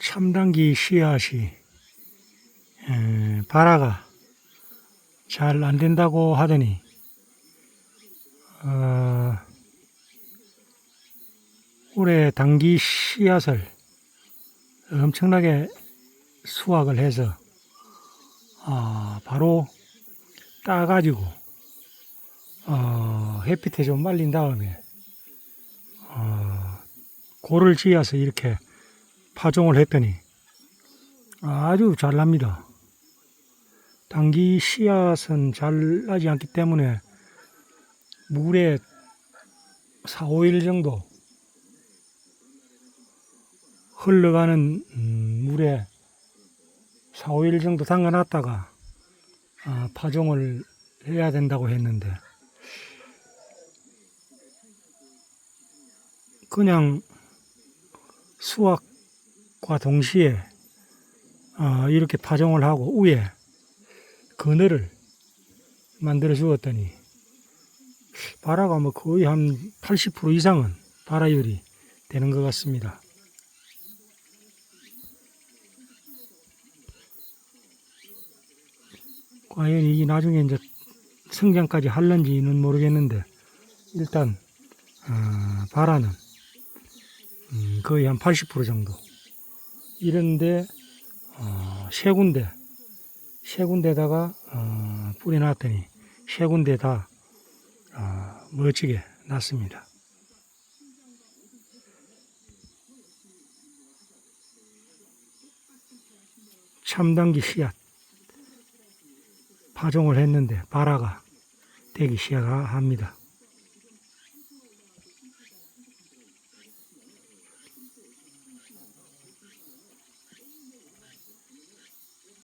참당기 씨앗이 에, 발화가 잘 안 된다고 하더니 어, 올해 당기 씨앗을 엄청나게 수확을 해서 아, 바로 따가지고 어, 햇빛에 좀 말린 다음에 어, 골을 지어서 이렇게 파종을 했더니 아주 잘 납니다. 당기 씨앗은 잘 나지 않기 때문에 물에 4, 5일 정도 흘러가는 음, 물에 4, 5일 정도 담가놨다가 아, 파종을 해야 된다고 했는데 그냥 수확 과 동시에 아, 이렇게 파종을 하고 위에 그늘을 만들어 주었더니 발화가 뭐 거의 한 80% 이상은 발화율이 되는 것 같습니다. 과연 이 나중에 이제 성장까지 할런지는 모르겠는데 일단 어, 발화는 음, 거의 한 80% 정도 이런데 어, 세 군데 세 군데다가 어, 뿌려놨더니 세 군데 다 어, 멋지게 났습니다. 참당기 씨앗 파종을 했는데 발화가 되기 시작합니다.